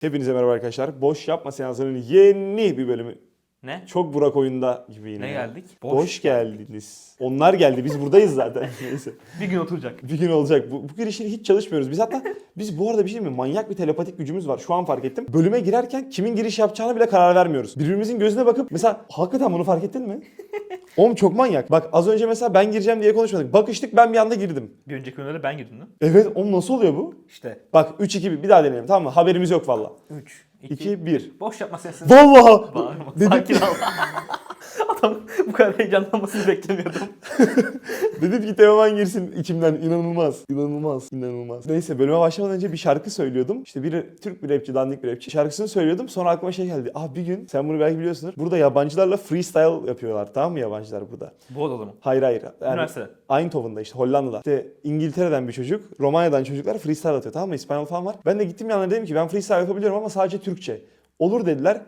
Hepinize merhaba arkadaşlar. Boş yapma seansının yeni bir bölümü. Ne? Çok Burak oyunda gibi yine. Ne geldik? Boş, geldiniz. Onlar geldi. Biz buradayız zaten. Neyse. Bir gün oturacak. Bir gün olacak. Bu, bu girişini hiç çalışmıyoruz. Biz hatta biz bu arada bir şey mi? Manyak bir telepatik gücümüz var. Şu an fark ettim. Bölüme girerken kimin giriş yapacağını bile karar vermiyoruz. Birbirimizin gözüne bakıp mesela hakikaten bunu fark ettin mi? Oğlum çok manyak. Bak az önce mesela ben gireceğim diye konuşmadık. Bakıştık ben bir anda girdim. Bir önceki bölümde ben girdim değil mi? Evet oğlum nasıl oluyor bu? İşte Bak 3 2 1 bir daha deneyelim tamam mı? Haberimiz yok valla. 3, 2, 2 1. Boş yapma sesini. Vallahi Bağırma. dedim, Sakin ol. Adam bu kadar heyecanlanmasını beklemiyordum. dedim ki Teoman girsin içimden inanılmaz. İnanılmaz. inanılmaz. Neyse bölüme başlamadan önce bir şarkı söylüyordum. İşte bir Türk bir rapçi, dandik bir rapçi. Şarkısını söylüyordum. Sonra aklıma şey geldi. Ah bir gün sen bunu belki biliyorsundur. Burada yabancılarla freestyle yapıyorlar. Tamam mı yabancılar burada? Bu odalı mı? Hayır hayır. Yani Üniversite. Eindhoven'da işte Hollanda'da. İşte İngiltere'den bir çocuk, Romanya'dan çocuklar freestyle atıyor tamam mı? İspanyol falan var. Ben de gittim yanlarına dedim ki ben freestyle yapabiliyorum ama sadece Türkçe. Olur dediler.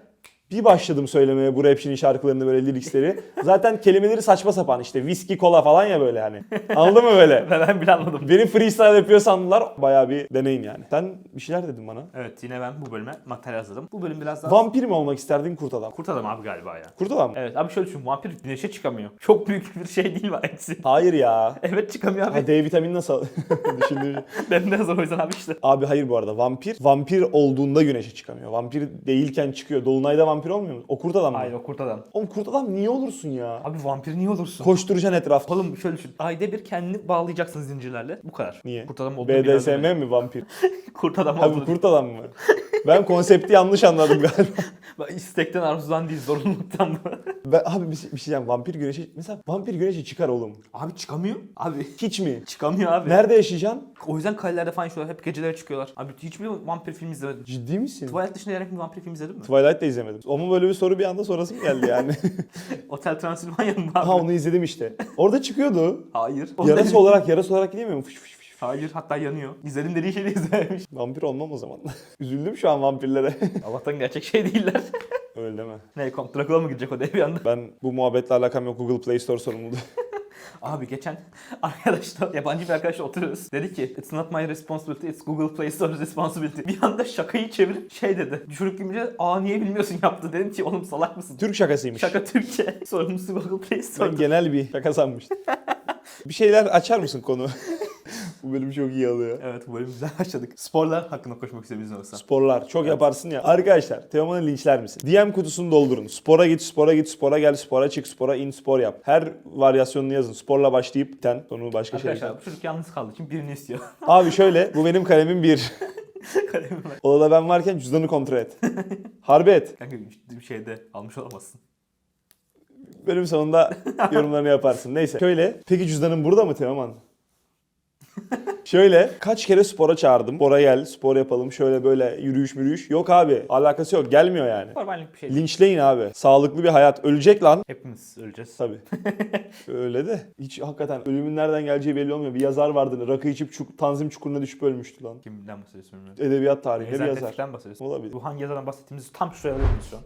Bir başladım söylemeye bu rapçinin şarkılarını böyle lirikleri. Zaten kelimeleri saçma sapan işte viski kola falan ya böyle hani. Anladın mı böyle? Ben bile anladım. Beni freestyle yapıyor sandılar. Bayağı bir deneyim yani. Sen bir şeyler dedin bana. Evet yine ben bu bölüme materyal hazırladım. Bu bölüm biraz daha... Vampir mi olmak isterdin kurt adam? Kurt adam abi galiba ya. Kurt adam mı? Evet abi şöyle düşün vampir güneşe çıkamıyor. Çok büyük bir şey değil mi aksi? Hayır ya. Evet çıkamıyor abi. Ha, D vitamini nasıl? Düşündüğüm Ben de hazır o yüzden abi işte. Abi hayır bu arada vampir vampir olduğunda güneşe çıkamıyor. Vampir değilken çıkıyor. Dolunayda vampir olmuyor mu? O kurt adam mı? Hayır o kurt adam. Oğlum kurt adam niye olursun ya? Abi vampir niye olursun? Koşturacaksın etrafta. Oğlum şöyle düşün. Ayda bir kendini bağlayacaksın zincirlerle. Bu kadar. Niye? Kurt adam olduğunu BDSM mi vampir? Kurt adam olduğunu. kurt adam mı? Ben konsepti yanlış anladım galiba. İstekten arzudan değil zorunluluktan mı? Ben, abi bir, şey- bir şey diyeceğim. Vampir güneşe... Mesela vampir güneşe çıkar oğlum. abi çıkamıyor. Abi Hiç mi? çıkamıyor abi. Nerede yaşayacaksın? O yüzden kalelerde falan yaşıyorlar. Hep gecelere çıkıyorlar. Abi hiçbir vampir film izlemedim. Ciddi misin? Twilight dışında herhangi bir vampir film izledin mi? Twilight de izlemedim. Ama böyle bir soru bir anda sorasım geldi yani. Otel Transilvanya mı abi? ha onu izledim işte. Orada çıkıyordu. Hayır. Yarası olarak yarası olarak gidemiyor mu? Fış fış fış. Hayır hatta yanıyor. İzledim dediği şeyi de izlememiş. Vampir olmam o zaman. Üzüldüm şu an vampirlere. Allah'tan gerçek şey değiller. Öyle deme. ne Kont Dracula mı girecek odaya bir anda? Ben bu muhabbetle alakam yok. Google Play Store sorumlu. Abi geçen arkadaşla yabancı bir arkadaşla oturuyoruz. Dedi ki it's not my responsibility it's Google Play Store's responsibility. Bir anda şakayı çevirip şey dedi. Çocuk girince aa niye bilmiyorsun yaptı. Dedim ki oğlum salak mısın? Türk şakasıymış. Şaka Türkçe. Sorumlusu Google Play Ben Store. genel bir şaka sanmıştım. bir şeyler açar mısın konu? Bu bölüm çok iyi alıyor. Evet bu bölüm güzel başladık. Sporlar hakkında konuşmak istediğiniz olursa. Sporlar. Çok yaparsın ya. Arkadaşlar Teoman'ı linçler misin? DM kutusunu doldurun. Spora git, spora git, spora gel, spora çık, spora in, spor yap. Her varyasyonunu yazın. Sporla başlayıp biten, sonu başka şey. Arkadaşlar bu çocuk yalnız kaldığı için birini istiyor. Abi şöyle, bu benim kalemim bir. Kalemim var. Odada ben varken cüzdanı kontrol et. Harbi et. Kanka bir şeyde almış olamazsın. Bölüm sonunda yorumlarını yaparsın. Neyse. Şöyle, peki cüzdanın burada mı Teoman? Şöyle kaç kere spora çağırdım. Spora gel, spor yapalım. Şöyle böyle yürüyüş mürüyüş. Yok abi. Alakası yok. Gelmiyor yani. Normallik bir şey. Linçleyin abi. Sağlıklı bir hayat. Ölecek lan. Hepimiz öleceğiz. Tabii. Öyle de. Hiç hakikaten ölümün nereden geleceği belli olmuyor. Bir yazar vardı. Rakı içip çuk, tanzim çukuruna düşüp ölmüştü lan. Kimden bahsediyorsun bilmiyorum. Edebiyat tarihinde bir Ezel yazar. Tevfik'ten bahsediyorsun. Olabilir. Bu hangi yazardan bahsettiğimizi tam şuraya alıyor muyuz şu an?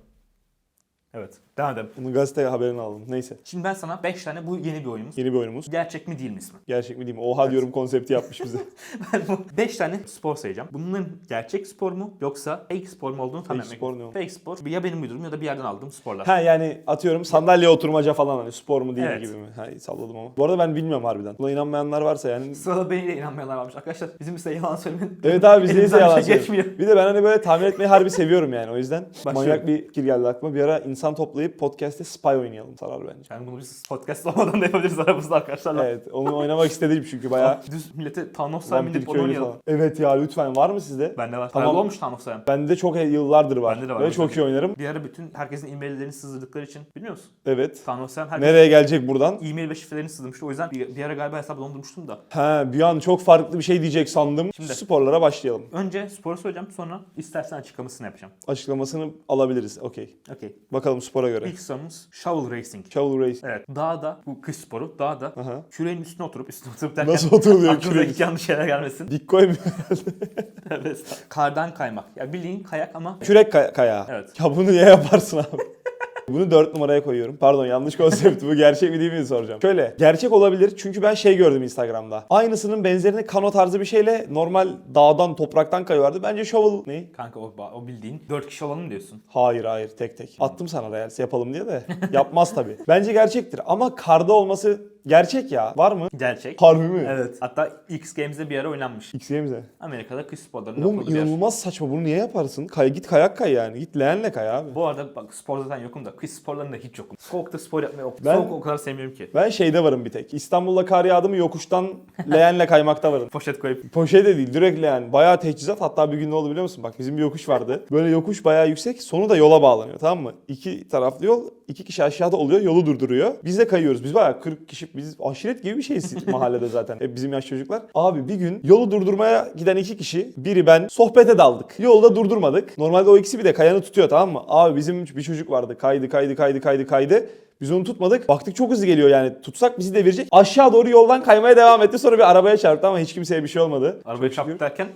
Evet. Devam edelim. Bunu gazete haberini aldım. Neyse. Şimdi ben sana 5 tane bu yeni bir oyunumuz. Yeni bir oyunumuz. Gerçek mi değil mi ismi? Gerçek mi değil mi? Oha diyorum konsepti yapmış bize. Ben bu 5 tane spor sayacağım. Bunların gerçek spor mu yoksa fake spor mu olduğunu tahmin etmek spor ne? Fake spor ya benim uydurum ya da bir yerden aldığım sporlar. ha yani atıyorum sandalye oturmaca falan hani spor mu değil mi Evet. gibi mi? Ha salladım ama. Bu arada ben bilmiyorum harbiden. Buna inanmayanlar varsa yani. Sırada beni de inanmayanlar varmış. Arkadaşlar bizim size yalan söylemenin Evet abi biz neyse yalan şey geçmiyor. Bir de ben hani böyle tahmin etmeyi harbi seviyorum yani o yüzden. Başlıyorum. Manyak bir fikir geldi aklıma. Bir ara insan toplayıp podcast'te spy oynayalım. Sarar bence. Yani bunu biz podcast olmadan da yapabiliriz aramızda arkadaşlarla. Evet onu oynamak istedim çünkü bayağı. Düz millete Thanos onu köylü oynayalım. falan. Evet ya lütfen var mı sizde? Bende var. Tamam. Paralı olmuş Thanos Sayan. Bende çok yıllardır var. Bende de var. Ve çok iyi oynarım. Bir ara bütün herkesin e-maillerini sızdırdıkları için biliyor musun? Evet. Thanos Sayan herkes Nereye gelecek buradan? e-mail ve şifrelerini sızdırmıştı. O yüzden bir, bir ara galiba hesabı dondurmuştum da. Ha bir an çok farklı bir şey diyecek sandım. Şimdi- Sporlara başlayalım. Önce sporu söyleyeceğim sonra istersen açıklamasını yapacağım. Açıklamasını alabiliriz. Okey. Okey. Bakalım spora göre. İlk sorumuz shovel racing. Shovel race. Evet. Dağda bu kış sporu dağda Aha. küreğin üstüne oturup üstüne oturup derken Nasıl oturuluyor küreğin? ilk yanlış şeyler gelmesin. Dik koymuyor. Evet. Kardan kaymak. Ya bildiğin kayak ama Kürek kay- kayağı. Evet. Ya bunu niye yaparsın abi? Bunu 4 numaraya koyuyorum. Pardon yanlış konsept bu. Gerçek mi değil mi soracağım. Şöyle. Gerçek olabilir çünkü ben şey gördüm Instagram'da. Aynısının benzerini kano tarzı bir şeyle normal dağdan topraktan kayıyorlardı. Bence shovel... Ne? Kanka o, o bildiğin 4 kişi olalım diyorsun. Hayır hayır tek tek. Attım sana Reels yapalım diye de. Yapmaz tabii. Bence gerçektir ama karda olması gerçek ya. Var mı? Gerçek. Harbi mi? Evet. Hatta X Games'de bir ara oynanmış. XGame'de. Amerika'da kış sporlarının Oğlum yapıldığı bir yer. inanılmaz saçma. Bunu niye yaparsın? Kay, git kayak kay yani. Git leğenle kay abi. Bu arada bak spor zaten yokum da kış sporlarında hiç yokum. Soğukta spor yapmayı Ben- Soğuk o kadar sevmiyorum ki. Ben şeyde varım bir tek. İstanbul'da kar yağdı mı yokuştan leğenle kaymakta varım. Poşet koyup Poşet de değil direkt leğen. Bayağı teçhizat. Hatta bir gün ne oldu biliyor musun? Bak bizim bir yokuş vardı. Böyle yokuş bayağı yüksek. Sonu da yola bağlanıyor tamam mı? İki taraflı yol. iki kişi aşağıda oluyor. Yolu durduruyor. Biz de kayıyoruz. Biz bayağı 40 kişi. Biz aşiret gibi bir şeyiz mahallede zaten. Hep bizim yaş çocuklar. Abi bir gün yolu durdurmaya giden iki kişi. Biri ben sohbete daldık. Yolda durdurmadık. Normalde o ikisi bir de kayanı tutuyor tamam mı? Abi bizim bir çocuk vardı. Kaydı kaydı kaydı kaydı kaydı. Biz onu tutmadık. Baktık çok hızlı geliyor yani. Tutsak bizi devirecek. Aşağı doğru yoldan kaymaya devam etti. Sonra bir arabaya çarptı ama hiç kimseye bir şey olmadı. arabaya çarptı derken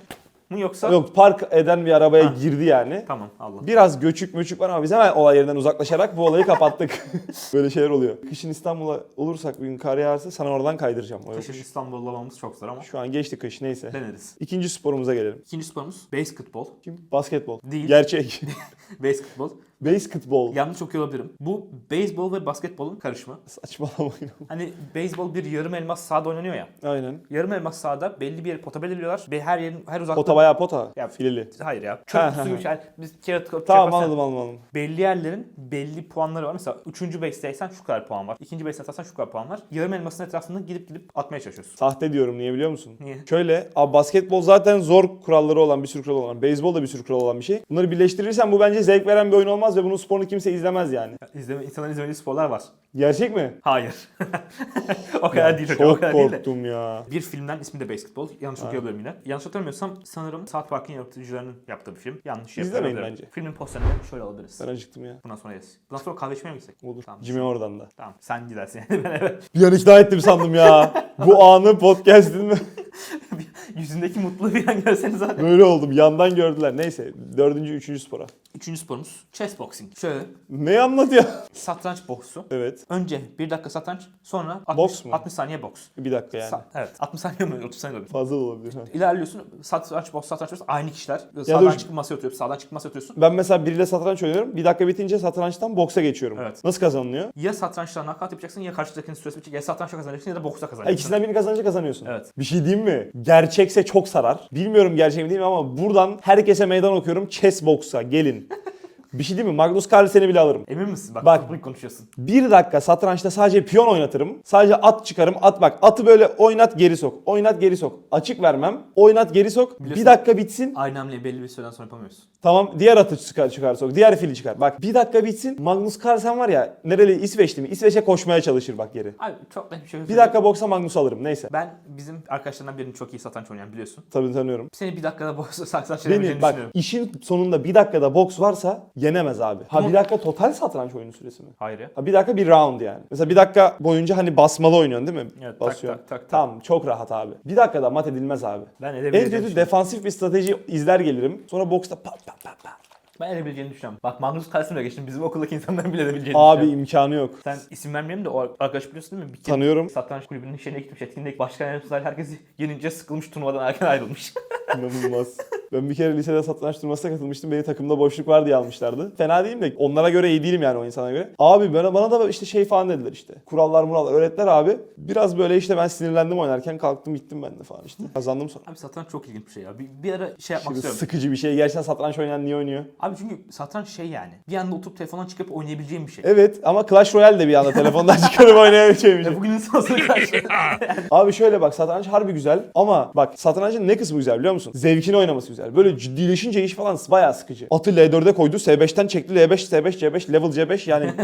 mı yoksa? Yok park eden bir arabaya Ha. girdi yani. Tamam Allah. Biraz göçük möçük var ama biz hemen olay yerinden uzaklaşarak bu olayı kapattık. Böyle şeyler oluyor. Kışın İstanbul'a olursak bir gün kar yağarsa sana oradan kaydıracağım. O Kışın. İstanbul'da olmamız çok zor ama Şu an geçti kış neyse. deneriz. İkinci sporumuza gelelim. İkinci sporumuz basketbol. Kim? Basketbol. Değil. Gerçek. Basketbol. Basketbol. Yanlış okuyor olabilirim. Bu beyzbol ve basketbolun karışımı. Saçmalamayın. Hani beyzbol bir yarım elmas sahada oynanıyor ya. Aynen. Yarım elmas sahada belli bir yere pota belirliyorlar ve her yerin her uzaklığı... Pota bayağı pota. Ya- Filili. Hayır ya. Çöp ha. şey. Biz kağıt kağıt Tamam anladım anladım anladım. belli yerlerin belli puanları var. Mesela 3. base'teysen şu kadar puan var. 2. base'te atarsan şu kadar puan var. Yarım elmasın etrafında gidip gidip atmaya çalışıyorsun. Sahte diyorum niye biliyor musun? Niye? Şöyle, abi basketbol zaten zor kuralları olan bir sürü kural olan. Beyzbol da bir sürü kural olan bir şey. Bunları birleştirirsen bu bence zevk veren bir oyun olmaz ve bunun sporunu kimse izlemez yani. Ya, İzleme, insanların izlemediği sporlar var. Gerçek mi? Hayır. o kadar değil hocam. O Çok kadar değil de. korktum ya. Bir filmden ismi de Basketbol. Yanlış okuyabilirim yine. Yanlış hatırlamıyorsam sanırım South Park'ın yaratıcılarının yaptığı bir film. Yanlış İzlemeyin bence. Filmin posterinde şöyle alabiliriz. Ben acıktım ya. Bundan sonra yes. Bundan sonra kahve içmeye mi gitsek? Olur. Tamam. Jimmy oradan da. Tamam. Sen gidersin yani ben eve. Bir an ikna ettim sandım ya. Bu anı podcast'in mi? Yüzündeki mutluluğu bir an görseniz zaten. Böyle oldum. Yandan gördüler. Neyse. Dördüncü, üçüncü spora. Üçüncü sporumuz chess boxing. Şöyle Ne anlat ya? satranç boksu. Evet. Önce 1 dakika satranç sonra 60, Boks mu? 60 saniye boks. Bir dakika yani. Sa- evet 60 saniye mi 30 saniye olabilir. Fazla da olabilir. ha. İlerliyorsun satranç boks satranç boks aynı kişiler. Sağdan dur. çıkıp masaya oturuyorsun sağdan çıkıp masaya oturuyorsun. Ben mesela biriyle satranç oynuyorum. Bir dakika bitince satrançtan boksa geçiyorum. Evet. Nasıl kazanılıyor? Ya satrançta knockout yapacaksın ya karşıdakinin süresi bitecek ya satrançta kazanacaksın ya da boksta Ha, kazanacaksın. ikisinden birini kazanınca kazanıyorsun. Evet. Bir şey diyeyim mi? Gerçekse çok sarar. Bilmiyorum gerçek mi değil mi ama buradan herkese meydan okuyorum. Chess box'a gelin. Bir şey diyeyim mi? Magnus Carlsen'i bile alırım. Emin misin? Bak, Bak. büyük konuşuyorsun. Bir dakika satrançta sadece piyon oynatırım. Sadece at çıkarım. At bak. Atı böyle oynat geri sok. Oynat geri sok. Açık vermem. Oynat geri sok. Biliyorsun. Bir dakika bitsin. Aynı hamleyi belli bir süreden sonra yapamıyorsun. Tamam diğer atı çıkar, çıkar sok. Diğer fili çıkar. Bak bir dakika bitsin. Magnus Carlsen var ya. Nereli? İsveçli mi? İsveç'e koşmaya çalışır bak geri. Abi çok net bir şey Bir dakika boksa Magnus alırım. Neyse. Ben bizim arkadaşlarından birinin çok iyi satranç oynayan biliyorsun. Tabii tanıyorum. Seni bir dakikada boks satranç Beni bak düşünüyorum. işin sonunda bir dakikada boks varsa yenemez abi. Ha bir dakika total satranç oyunu süresi mi? Hayır ya. Ha bir dakika bir round yani. Mesela bir dakika boyunca hani basmalı oynuyorsun değil mi? Evet, tak, Basıyor. tak, tak, tak. Tamam çok rahat abi. Bir dakikada mat edilmez abi. Ben En edebileceğini kötü düşünüyorum. defansif bir strateji izler gelirim. Sonra boksta pat pat pat pat. Ben edebileceğini düşünüyorum. Bak Magnus Carlsen'e geçtim. Bizim okuldaki insanların bile edebileceğini Abi düşünüyorum. imkanı yok. Sen isim vermeyelim de o arkadaş biliyorsun değil mi? Bir kere Tanıyorum. Satranç kulübünün şeyine gitmiş. Etkinliğe başkan yardımcılar herkesi yenince sıkılmış turnuvadan erken ayrılmış. İnanılmaz. ben bir kere lisede satranç turnuvasına katılmıştım. Beni takımda boşluk var diye almışlardı. Fena değilim de onlara göre iyi değilim yani o insana göre. Abi bana, bana da işte şey falan dediler işte. Kurallar murallar öğrettiler abi. Biraz böyle işte ben sinirlendim oynarken kalktım gittim ben de falan işte. Kazandım sonra. Abi satranç çok ilginç bir şey ya. Bir, bir ara şey yapmak Şimdi istiyorum. sıkıcı bir şey. Gerçekten satranç oynayan niye oynuyor? Abi çünkü satranç şey yani. Bir anda oturup telefondan çıkıp oynayabileceğim bir şey. Evet ama Clash Royale de bir anda telefondan çıkarıp oynayabileceğim bir şey. Ve bugün insansını karşı. Abi şöyle bak satranç harbi güzel ama bak satrancın ne kısmı güzel biliyor musun? Zevkini oynaması güzel. Böyle ciddileşince iş falan bayağı sıkıcı. Atı L4'e koydu, S5'ten çekti, L5, S5, C5, level C5 yani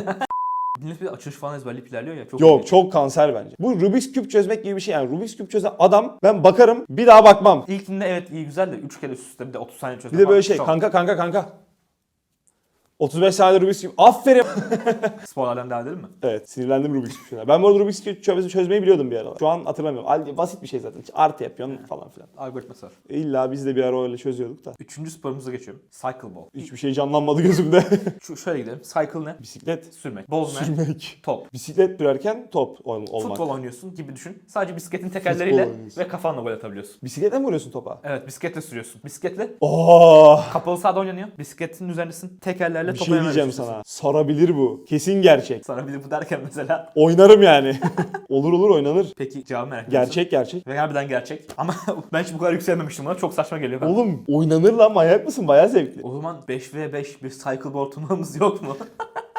Millet bir açılış falan ezberleyip ilerliyor ya. Çok yok çok kanser bence. Bu Rubik's Cube çözmek gibi bir şey yani. Rubik's Cube çözen adam ben bakarım bir daha bakmam. İlkinde evet iyi güzel de 3 kere üst üste bir de 30 saniye çözmek Bir de böyle şey kanka kanka kanka. 35 saniyede Rubik's Cube. Aferin. Sporlardan devam edelim mi? evet sinirlendim Rubik's Cube'den. Ben bu arada Rubik's Cube çözmeyi, çözmeyi biliyordum bir ara. Şu an hatırlamıyorum. Al- Basit bir şey zaten. Artı yapıyorsun falan filan. Algoritma sor. İlla biz de bir ara öyle çözüyorduk da. Üçüncü sporumuza geçiyorum. Cycle ball. Hiçbir şey canlanmadı gözümde. Şu şöyle gidelim. Cycle ne? Bisiklet Sürmek. Ball ne? sürmek. Top. Bisiklet sürerken top ol- olmak. Futbol oynuyorsun gibi düşün. Sadece bisikletin tekerleriyle oynuyorsun. ve kafanla gol atabiliyorsun. Bisikletle mi vuruyorsun topa? Evet bisikletle sürüyorsun. Bisikletle Oo! kapalı sahada oynanıyor. Bisikletin üzerindesin. Tekerlerle Bir topa şey diyeceğim sana. Sarabilir bu. Kesin gerçek. Sana bir de bu derken mesela. Oynarım yani. olur olur oynanır. Peki cevabı merak ediyorsun. Gerçek gerçek. Ve harbiden gerçek. Ama ben hiç bu kadar yükselmemiştim buna. Çok saçma geliyor bana. Oğlum oynanır lan manyak mısın? Bayağı zevkli. O zaman 5v5 bir cycle board turnuvamız yok mu?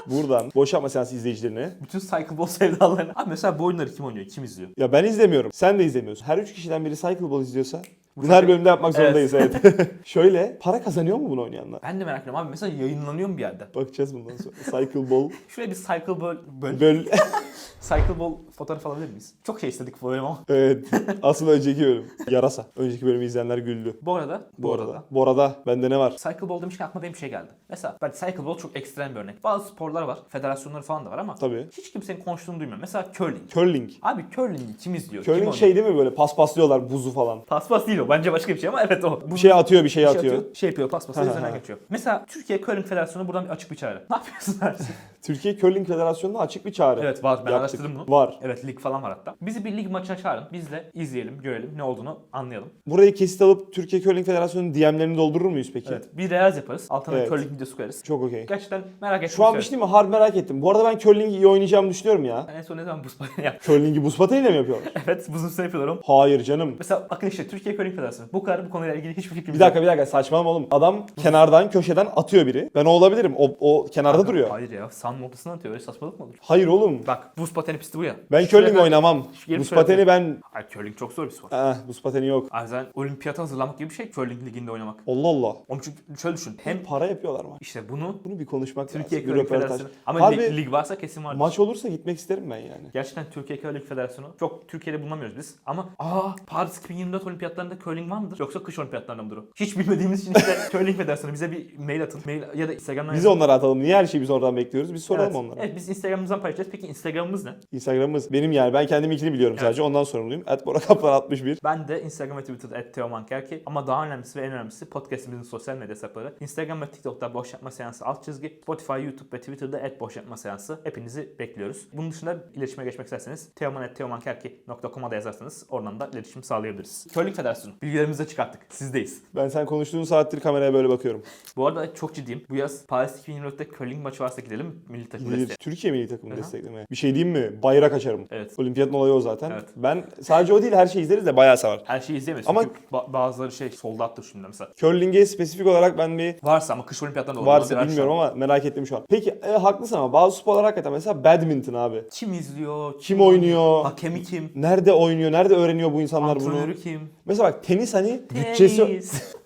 Buradan boş yapma seansı izleyicilerine. Bütün cycle ball sevdalarını. Abi mesela bu oyunları kim oynuyor? Kim izliyor? Ya ben izlemiyorum. Sen de izlemiyorsun. Her üç kişiden biri Cycle Ball izliyorsa bunu her bölümde yapmak zorundayız evet. Şöyle para kazanıyor mu bunu oynayanlar? Ben de merak ediyorum abi. Mesela yayınlanıyor mu bir yerde? Bakacağız bundan sonra. Cycle Ball Şuraya bir cycle ball, böl, böl. cycle ball fotoğraf alabilir miyiz? Çok şey istedik bu bölüm ama. evet. Aslında önceki bölüm. Yarasa. Önceki bölümü izleyenler güldü. Bu arada, bu, arada. Bu arada bende ne var? Cycle ball demişken aklıma benim bir şey geldi. Mesela ben cycle ball çok ekstrem bir örnek. Bazı sporlar var, federasyonları falan da var ama Tabii. hiç kimsenin konuştuğunu duymuyorum. Mesela curling. Curling. Abi curling'i kim izliyor? kim Curling oynuyor? şey değil mi böyle paspaslıyorlar buzu falan. Paspas değil o. Bence başka bir şey ama evet o. Bu Bir şey atıyor bir şey bir şey atıyor. atıyor. Şey yapıyor ha, üzerinden geçiyor. Mesela Türkiye Curling Federasyonu buradan bir açık bir çağrı. Ne yapıyorsun Ersin? Türkiye Curling Federasyonu'na açık bir çağrı. evet var ben Yaptık. araştırdım bunu. Var. Evet lig falan var hatta. Bizi bir lig maçına çağırın. Biz de izleyelim, görelim ne olduğunu anlayalım. Burayı kesit alıp Türkiye Curling Federasyonu'nun DM'lerini doldurur muyuz peki? Evet. Bir reels yaparız. Altına Evet. curling videosu koyarız. Çok okey. Gerçekten merak ettim. Şu an bir şey değil mi? Harbi merak ettim. Bu arada ben curling'i iyi oynayacağımı düşünüyorum ya. En son ne zaman buz pateni yaptım? Curling'i buz pateniyle mi yapıyorlar? evet buzun üstüne yapıyorlar oğlum. Hayır canım. Mesela bakın işte Türkiye Curling Federasyonu. Bu kadar bu konuyla ilgili hiçbir fikrimiz Bir dakika bir dakika saçmalama oğlum. Adam kenardan köşeden atıyor biri. Ben o olabilirim. O, o kenarda duruyor. Hayır ya. Sahanın ortasına atıyor. Öyle saçmalık mı olur? Hayır oğlum. Bak buz pateni pisti bu ya. Ben Şuraya curling kadar- oynamam. Gelip Buz şöyle pateni ben... Ay curling çok zor bir spor. Eh, buz pateni yok. Ay zaten olimpiyata hazırlanmak gibi bir şey curling liginde oynamak. Allah Allah. Onun için şöyle düşün. Hem Para yapıyorlar mı? işte bunu Bunu bir konuşmak Türkiye lazım. Bir Curling röportaj. Federasyonu. Ama Harbi lig, lig varsa kesin vardır. maç olursa gitmek isterim ben yani. Gerçekten Türkiye Curling Federasyonu çok Türkiye'de bulunamıyoruz biz. Ama aa Paris 2024 olimpiyatlarında curling var mıdır? Yoksa kış olimpiyatlarında mıdır o? Hiç bilmediğimiz için işte Curling Federasyonu bize bir mail atın. Mail ya da Instagram'dan Biz yazın. onlara atalım. Niye her şeyi biz oradan bekliyoruz? Biz soralım evet. onlara. Evet biz Instagram'ımızdan paylaşacağız. Peki Instagram'ımız ne? Instagram'ımız benim yani. Ben kendim ikini biliyorum sadece. Ondan sorumluyum. @borakaplan61. Ben de Instagram ve Twitter'da @teomankerki ama daha önemlisi ve en önemlisi podcast'imizin sosyal medya hesapları. Instagram ve TikTok'ta boş yapma seansı alt çizgi, Spotify, YouTube ve Twitter'da boş yapma seansı. Hepinizi bekliyoruz. Bunun dışında iletişime geçmek isterseniz teoman.teomankerki.com'a da yazarsanız oradan da iletişim sağlayabiliriz. Curling Federasyonu. Bilgilerimizi de çıkarttık. Sizdeyiz. Ben sen konuştuğun saattir kameraya böyle bakıyorum. Bu arada çok ciddiyim. Bu yaz Paris 2024'te curling maçı varsa gidelim milli takım Gelir. desteği. Türkiye milli takımını Aha. desteklemeye. Bir şey diyeyim mi? Bayrak açarım. Evet. Olimpiyatın olayı o zaten. Evet. Ben sadece o değil her şeyi izleriz de bayağı sever. Her şeyi izleyemeyiz. Ama- Ama ba- bazıları şey soldattır şimdi mesela. Curling'e spesifik olarak ben bir Varsa ama kış olimpiyatlarında olur. varsa bilmiyorum ama merak ettim şu an. Peki e, haklısın ama bazı sporlar hakikaten mesela badminton abi. Kim izliyor? Kim oynuyor? Hakemi kim? Nerede oynuyor? Nerede öğreniyor bu insanlar bunu? Antrenörü kim? Mesela bak tenis hani bütçesi... Tenis.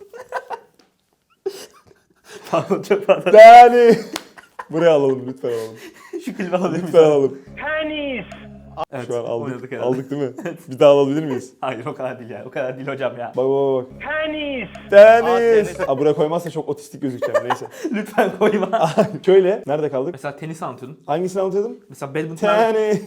pardon çok pardon. Yani... Buraya alalım lütfen alalım. Şu klibi miyiz? Lütfen alalım. Evet, Şu an aldık. herhalde. Aldık değil mi? Bir daha alabilir miyiz? Hayır o kadar değil ya. O kadar değil hocam ya. Bak bak bak. Tenis. Tenis. tenis. Aa, buraya koymazsa çok otistik gözükeceğim neyse. Lütfen koyma. Şöyle nerede kaldık? Mesela tenis anlatıyordun. Hangisini anlatıyordum? Mesela badminton. Tenis.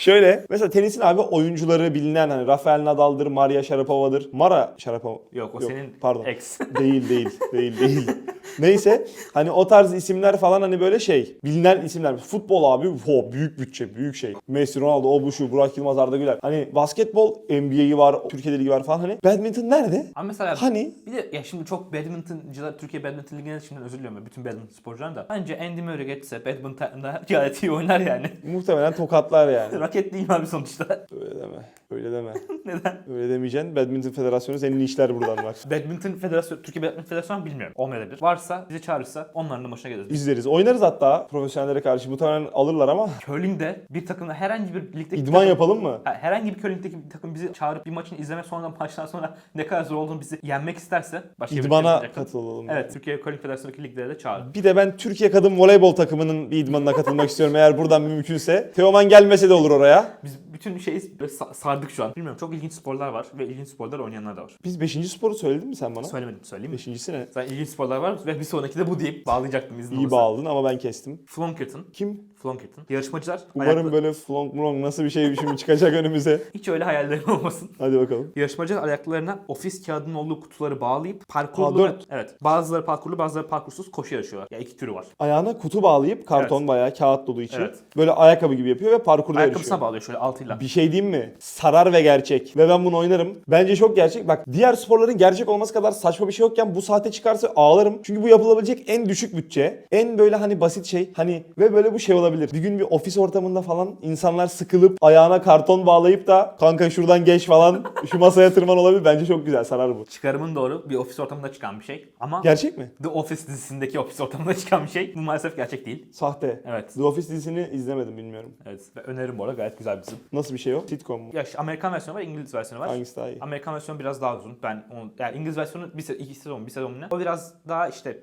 Şöyle mesela tenisin abi oyuncuları bilinen hani Rafael Nadal'dır, Maria Sharapova'dır. Mara Sharapova. Yok o senin pardon. ex. Değil değil değil değil. Neyse hani o tarz isimler falan hani böyle şey bilinen isimler. Futbol abi ho, büyük bütçe büyük şey. Messi, Ronaldo, o bu şu, Burak Yılmaz, Arda Güler. Hani basketbol NBA'yi var, Türkiye Ligi var falan hani. Badminton nerede? Ama mesela Hani bir de ya şimdi çok badmintoncılar Türkiye Badminton Ligi'ne şimdiden özür diliyorum bütün badminton sporcularım da. Bence Andy Murray geçse badminton'da gayet iyi oynar yani. muhtemelen tokatlar yani. Değil abi sonuçta. Öyle deme. Öyle deme. Neden? Öyle demeyeceksin. Badminton Federasyonu senin işler buradan var. Badminton Federasyonu, Türkiye Badminton Federasyonu bilmiyorum. Olmayabilir. Varsa bizi çağırırsa onların da başına geliriz. İzleriz. Oynarız hatta profesyonellere karşı. Muhtemelen alırlar ama Curling'de bir takımda herhangi bir ligdeki idman takım- yapalım mı? Ha, herhangi bir curling'deki bir takım bizi çağırıp bir maçını izleme sonradan maçtan sonra ne kadar zor olduğunu bizi yenmek isterse başka bir İdmana yapacak. katılalım. Evet Türkiye Curling Federasyonu'ndaki liglere de çağırın. Bir de ben Türkiye Kadın Voleybol takımının bir idmanına katılmak istiyorum eğer buradan mümkünse. Teoman gelmese de olur oraya. Biz bir bütün şeyi böyle sa- sardık şu an. Bilmiyorum çok ilginç sporlar var ve ilginç sporlar oynayanlar da var. Biz 5. sporu söyledin mi sen bana? Söylemedim söyleyeyim mi? Beşincisi ne? Zaten ilginç sporlar var ve bir sonraki de bu deyip bağlayacaktım izin İyi olursa. bağladın ama ben kestim. Flonkerton. Kim? Flonkerton. Yarışmacılar. Umarım ayaklı- böyle flonk mlonk nasıl bir şey şimdi çıkacak önümüze. Hiç öyle hayallerim olmasın. Hadi bakalım. Yarışmacılar ayaklarına ofis kağıdının olduğu kutuları bağlayıp parkurlu Ha, ve- dört. evet bazıları parkurlu bazıları parkursuz koşu yarışıyorlar. Ya iki türü var. Ayağına kutu bağlayıp karton bayağı kağıt dolu içi. Evet. Böyle ayakkabı gibi yapıyor ve parkurda Ayakkabısına yarışıyor. bağlıyor şöyle altıyla. Bir şey diyeyim mi? Sarar ve gerçek. Ve ben bunu oynarım. Bence çok gerçek. Bak diğer sporların gerçek olması kadar saçma bir şey yokken bu saate çıkarsa ağlarım. Çünkü bu yapılabilecek en düşük bütçe. En böyle hani basit şey. Hani ve böyle bu şey olabilir. Bir gün bir ofis ortamında falan insanlar sıkılıp ayağına karton bağlayıp da kanka şuradan geç falan şu masaya tırman olabilir. Bence çok güzel sarar bu. Çıkarımın doğru bir ofis ortamında çıkan bir şey. Ama Gerçek mi? The Office dizisindeki ofis ortamında çıkan bir şey. Bu maalesef gerçek değil. Sahte. Evet. The Office dizisini izlemedim bilmiyorum. Evet. Ve öneririm bu arada gayet güzel bir dizi. Nasıl bir şey o? Sitcom mu? Ya işte Amerikan versiyonu var, İngiliz versiyonu var. Hangisi daha iyi? Amerikan versiyonu biraz daha uzun. Ben onu, yani İngiliz versiyonu bir se- iki sezon, bir sezon ne? O biraz daha işte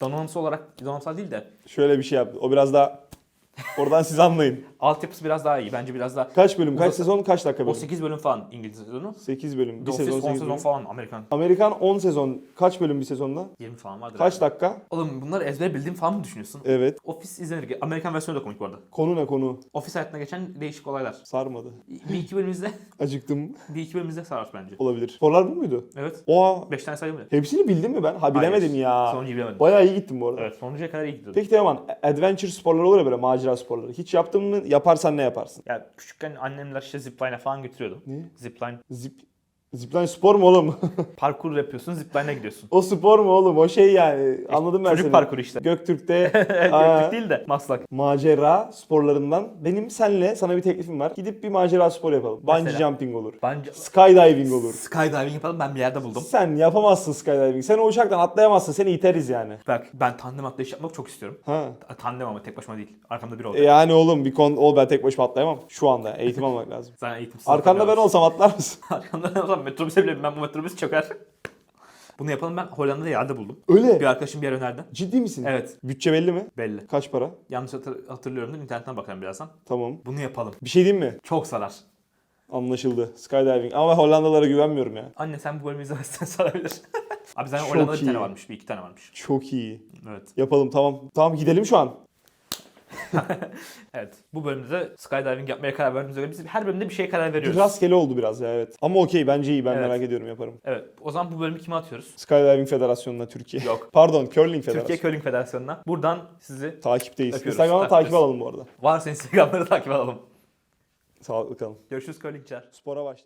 donanımsal olarak donanımsal değil de Şöyle bir şey yaptı. O biraz daha oradan siz anlayın. Altyapısı biraz daha iyi. Bence biraz daha Kaç bölüm? Kaç sezon? Kaç dakika o bölüm? 8 bölüm falan İngiliz sezonu. 8 bölüm. Bir Office sezon 10 8 sezon bölüm. falan Amerikan. Amerikan 10 sezon. Kaç bölüm bir sezonda? 20 falan vardır. Kaç herhalde. dakika? Oğlum bunları ezber bildiğim falan mı düşünüyorsun? Evet. Office izlenir. Amerikan versiyonu da komik bu arada. Konu ne konu? Ofis hayatında geçen değişik olaylar. Sarmadı. Bir iki bölümümüzde, Acıktım. bir iki bölümümüzde sarar bence. Olabilir. Sorular bu muydu? Evet. Oha. 5 tane sayım mı? Hepsini bildin mi ben? Ha bilemedim Hayır. ya. Sonuncuyu bilemedim. Bayağı iyi gittim bu arada. Evet sonuncuya kadar iyi gidiyordum. Peki Teoman, adventure sporları olur ya böyle macera sporları. Hiç yaptın mı? Yaparsan ne yaparsın? Ya küçükken annemler işte zipline'e falan götürüyordu. Ne? Zipline. Zip Zipline spor mu oğlum? Parkur yapıyorsun, zipline'e gidiyorsun. o spor mu oğlum? O şey yani. Anladım ben Çocuk seni. parkuru işte. Göktürk'te Göktürk değil de Maslak. macera sporlarından benim senle sana bir teklifim var. Gidip bir macera spor yapalım. Bungee Mesela? jumping olur. Bence Skydiving olur. skydiving yapalım ben bir yerde buldum. Sen yapamazsın skydiving. Sen o uçaktan atlayamazsın. Seni iteriz yani. Bak ben tandem atlayış yapmak çok istiyorum. Ha. Tandem ama tek başıma değil. Arkamda biri E olacak. yani oğlum bir kon ol ben tek başıma atlayamam. Şu anda eğitim almak lazım. Sen eğitimsiz Arkanda ben atlamıyorsun. olsam atlar mısın? Arkamda ben olsam metrobüse bile ben bu metrobüs çöker. Bunu yapalım ben Hollanda'da yerde buldum. Öyle. Bir arkadaşım bir yer önerdi. Ciddi misin? Evet Bütçe belli mi? belli. Kaç para? Yanlış hatır- hatırlıyorum da internetten bakarım birazdan. Tamam. Bunu yapalım. Bir şey diyeyim mi? Çok sarar. Anlaşıldı. Skydiving. Ama Hollandalara güvenmiyorum ya. Anne sen bu bölümü izlemezsen sarabilir. Abi zaten Çok Hollanda'da bir iyi. tane varmış. Bir iki tane varmış. Çok iyi. Evet. Yapalım tamam. Tamam gidelim şu an. Evet. Bu bölümde de skydiving yapmaya karar verdiğimize göre biz her bölümde bir şeye karar veriyoruz. rastgele oldu biraz ya evet. Ama okey bence iyi ben Evet. merak ediyorum yaparım. Evet. O zaman bu bölümü kime atıyoruz? Skydiving Federasyonu'na Türkiye. Yok. Pardon Curling Federasyonu. Türkiye Curling Federasyonu'na. Buradan sizi Takipteyiz. Öpüyoruz. Instagram'dan takip Takipteyiz. alalım bu arada. varsa Instagram'ları takip alalım. Sağlıklı kalın. Görüşürüz curlingçiler. Spora başlayalım.